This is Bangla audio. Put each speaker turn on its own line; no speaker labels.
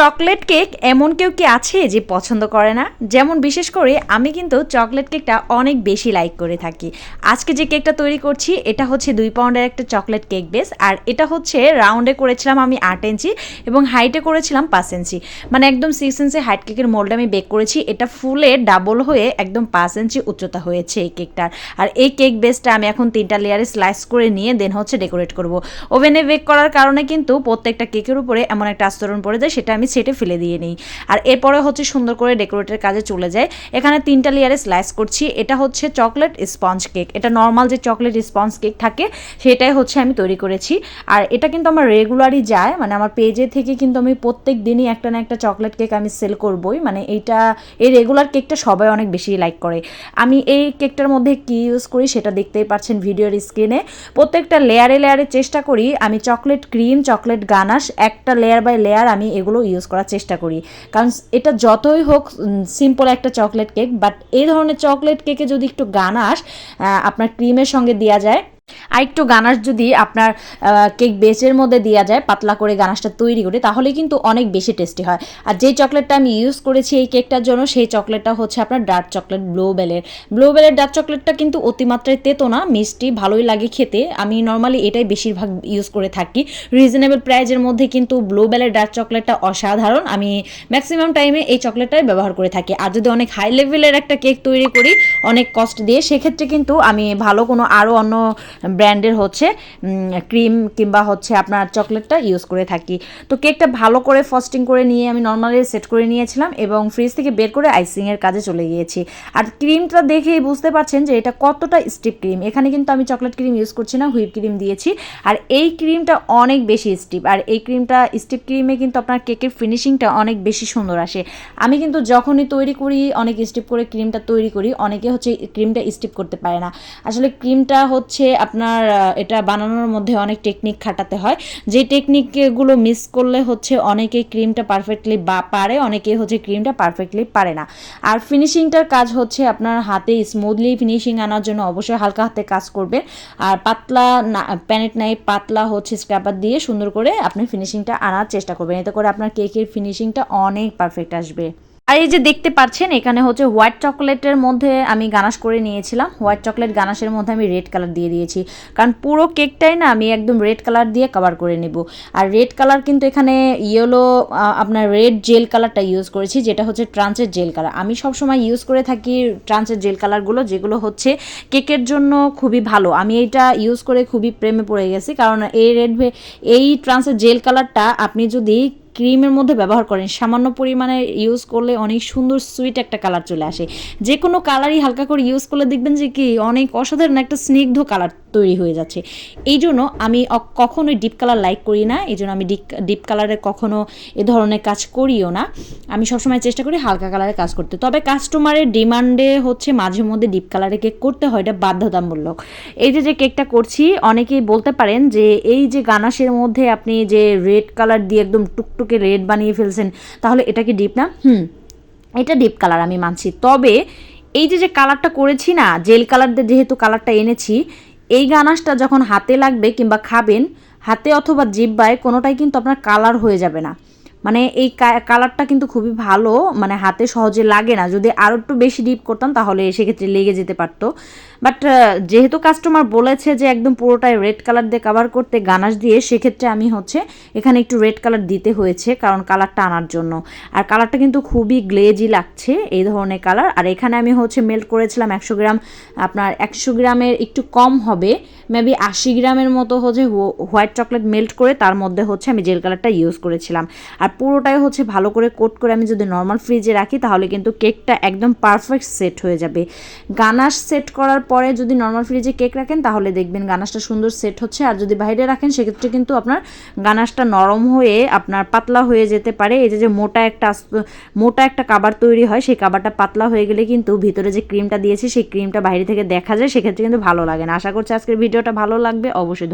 চকলেট কেক এমন কেউ কি আছে যে পছন্দ করে না? যেমন বিশেষ করে আমি কিন্তু চকলেট কেকটা অনেক বেশি লাইক করে থাকি। আজকে যে কেকটা তৈরি করছি, এটা হচ্ছে দুই পাউন্ডের একটা চকলেট কেক বেস, আর এটা হচ্ছে রাউন্ডে করেছিলাম আমি আট ইঞ্চি এবং হাইটে করেছিলাম পাঁচ ইঞ্চি। মানে একদম সিক্স ইঞ্চি হাইট কেকের মোল্ড আমি বেক করেছি, এটা ফুলে ডাবল হয়ে একদম পাঁচ ইঞ্চি উচ্চতা হয়েছে এই কেকটার। আর এই কেক বেসটা আমি এখন তিনটা লেয়ারে স্লাইস করে নিয়ে দেন হচ্ছে ডেকোরেট করব। ওভেনে বেক করার কারণে কিন্তু প্রত্যেকটা কেকের উপরে এমন একটা আস্তরণ পড়ে যায়, সেটা আমি সেটে ফেলে দিয়ে নিই। আর এরপরে হচ্ছে সুন্দর করে ডেকোরেটের কাজে চলে যায়। এখানে তিনটা লেয়ারে স্লাইস করছি। এটা হচ্ছে চকলেট স্পঞ্জ কেক এটা নর্মাল যে চকলেট স্পঞ্জ কেক থাকে, সেটাই হচ্ছে আমি তৈরি করেছি। আর এটা কিন্তু আমার রেগুলারই যায়। মানে আমার পেজে থেকে কিন্তু আমি প্রত্যেক দিনই একটা না একটা চকলেট কেক আমি সেল করবই। মানে এইটা, এই রেগুলার কেকটা সবাই অনেক বেশি লাইক করে। আমি এই কেকটার মধ্যে কী ইউজ করি সেটা দেখতেই পাচ্ছেন ভিডিওর স্ক্রিনে প্রত্যেকটা লেয়ারে লেয়ারে চেষ্টা করি আমি চকলেট ক্রিম চকলেট গানাশ, একটা লেয়ার বাই লেয়ার আমি এগুলো ইউজ করার চেষ্টা করি। কারণ এটা যতই হোক সিম্পল একটা চকলেট কেক বাট এই ধরনের চকলেট কেকে যদি একটু গানাশ আপনার ক্রিমের সঙ্গে দেওয়া যায় আর একটু গানাশ যদি আপনার কেক বেচের মধ্যে দেওয়া যায়, পাতলা করে গানাশটা তৈরি করে, তাহলে কিন্তু অনেক বেশি টেস্টি হয়। আর যেই চকলেটটা আমি ইউজ করেছি এই কেকটার জন্য, সেই চকলেটটা হচ্ছে আপনার ডার্ক চকলেট ব্লুবেলের ব্লুবেলের ডার্ক চকলেটটা কিন্তু অতিমাত্রায় তেতো না, মিষ্টি, ভালোই লাগে খেতে। আমি নর্মালি এটাই বেশিরভাগ ইউজ করে থাকি। রিজনেবল প্রাইজের মধ্যে কিন্তু ব্লুবেলের ডার্ক চকলেটটা অসাধারণ। আমি ম্যাক্সিমাম টাইমে এই চকলেটটাই ব্যবহার করে থাকি। আর যদি অনেক হাই লেভেলের একটা কেক তৈরি করি, অনেক কস্ট দিয়ে, সেক্ষেত্রে কিন্তু আমি ভালো কোনো আরও অন্য ব্র্যান্ডের হচ্ছে ক্রিম কিংবা হচ্ছে আপনার চকলেটটা ইউজ করে থাকি। তো কেকটা ভালো করে ফস্টিং করে নিয়ে আমি নর্মালি সেট করে নিয়েছিলাম এবং ফ্রিজ থেকে বের করে আইসিংয়ের কাজে চলে গিয়েছি। আর ক্রিমটা দেখেই বুঝতে পারছেন যে এটা কতটা স্টিপ ক্রিম। এখানে কিন্তু আমি চকলেট ক্রিম ইউজ করছি না, হুইপ ক্রিম দিয়েছি। আর এই ক্রিমটা অনেক বেশি স্টিপ। আর এই ক্রিমটা স্টিপ ক্রিমে কিন্তু আপনার কেকের ফিনিশিংটা অনেক বেশি সুন্দর আসে। আমি কিন্তু যখনই তৈরি করি, অনেক স্টিপ করে ক্রিমটা তৈরি করি, অনেকে হচ্ছে ক্রিমটা স্টিপ করতে পারে না। আসলে ক্রিমটা হচ্ছে আপনার আহ, এটা বানানোর মধ্যে অনেক টেকনিক খাটাতে হয়। যে টেকনিকগুলো মিস করলে হচ্ছে অনেকে ক্রিমটা পারফেক্টলি বা পারে অনেকে হচ্ছে ক্রিমটা পারফেক্টলি পারে না। আর ফিনিশিংটার কাজ হচ্ছে আপনার হাতে স্মুথলি ফিনিশিং আনার জন্য অবশ্যই হালকা হাতে কাজ করবে আর পাতলা প্যানেট নাই পাতলা হচ্ছে স্ক্র্যাপার দিয়ে সুন্দর করে আপনি ফিনিশিংটা আনার চেষ্টা করবেন। এতে করে আপনার কেকের ফিনিশিংটা অনেক পারফেক্ট আসবে। আর এই যে দেখতে পাচ্ছেন, এখানে হচ্ছে হোয়াইট চকলেটের মধ্যে আমি গানাশ করে নিয়েছিলাম। হোয়াইট চকলেট গানাশের মধ্যে আমি রেড কালার দিয়ে দিয়েছি। কারণ পুরো কেকটাই না আমি একদম রেড কালার দিয়ে কভার করে নেব। আর রেড কালার কিন্তু এখানে ইয়েলো আপনার রেড জেল কালারটা ইউজ করেছি, যেটা হচ্ছে ট্রান্সের জেল কালার আমি সবসময় ইউজ করে থাকি ট্রান্সের জেল কালারগুলো যেগুলো হচ্ছে কেকের জন্য খুবই ভালো। আমি এটা ইউজ করে খুবই প্রেমে পড়ে গেছি। কারণ এই রেড এই ট্রান্সের জেল কালারটা আপনি যদি ক্রিমের মধ্যে ব্যবহার করেন। সামান্য পরিমাণে ইউজ করলে অনেক সুন্দর সুইট একটা কালার চলে আসে। যে কোনো কালারই হালকা করে ইউজ করলে দেখবেন যে কি অনেক অসাধারণ একটা স্নিগ্ধ কালার তৈরি হয়ে যাচ্ছে। এই জন্য আমি কখনোই ডিপ কালার লাইক করি না, এই জন্য আমি ডিপ ডিপ কালারের কখনো এ ধরনের কাজ করিও না। আমি সবসময় চেষ্টা করি হালকা কালারের কাজ করতে। তবে কাস্টমারের ডিমান্ডে হচ্ছে মাঝে মধ্যে ডিপ কালারে কেক করতে হয়, এটা বাধ্যতামূলক। এই যে যে কেকটা করছি, অনেকেই বলতে পারেন যে এই যে গানাশের মধ্যে আপনি যে রেড কালার দিয়ে একদম টুকটুকে রেড বানিয়ে ফেলছেন, তাহলে এটা কি ডিপ না? হুম, এটা ডিপ কালার আমি মানছি। তবে এই যে যে কালারটা করেছি না জেল কালার দিয়ে যেহেতু কালারটা এনেছি এই গানাশটা যখন হাতে লাগবে কিংবা খাবেন, হাতে অথবা জিব্বায় কোনোটাই কিন্তু আপনার কালার হয়ে যাবে না। মানে এই কালারটা কিন্তু খুবই ভালো মানে হাতে সহজে লাগে না। যদি আরও একটু বেশি ডিপ করতাম, তাহলে সেক্ষেত্রে লেগে যেতে পারতো। বাট যেহেতু কাস্টমার বলেছে যে একদম পুরোটাই রেড কালার দিয়ে কাভার করতে গানাশ দিয়ে, সেক্ষেত্রে আমি হচ্ছে এখানে একটু রেড কালার দিতে হয়েছে, কারণ কালারটা আনার জন্য। আর কালারটা কিন্তু খুবই গ্লেজি লাগছে, এই ধরনের কালার আর এখানে আমি হচ্ছে মেল্ট করেছিলাম একশো গ্রাম, আপনার একশো গ্রামের একটু কম হবে মেবি আশি গ্রামের মতো হচ্ছে হোয়াইট চকলেট মেল্ট করে তার মধ্যে হচ্ছে আমি জেল কালারটা ইউজ করেছিলাম। আর পুরোটাই হচ্ছে ভালো করে কোট করে আমি যদি নর্মাল ফ্রিজে রাখি, তাহলে কিন্তু কেকটা একদম পারফেক্ট সেট হয়ে যাবে। গানাশ সেট করার পরে যদি নর্মাল ফ্রিজে কেক রাখেন, তাহলে দেখবেন গানাশটা সুন্দর সেট হচ্ছে। আর যদি বাইরে রাখেন, সেক্ষেত্রে কিন্তু আপনার গানাশটা নরম হয়ে আপনার পাতলা হয়ে যেতে পারে। এই যে মোটা একটা মোটা একটা কাবার তৈরি হয়, সেই কাবারটা পাতলা হয়ে গেলে কিন্তু ভিতরে যে ক্রিমটা দিয়েছি, সেই ক্রিমটা বাইরে থেকে দেখা যায়, সেক্ষেত্রে কিন্তু ভালো লাগে না। আশা করছি আজকের ভিডিওটা ভালো লাগবে। অবশ্যই।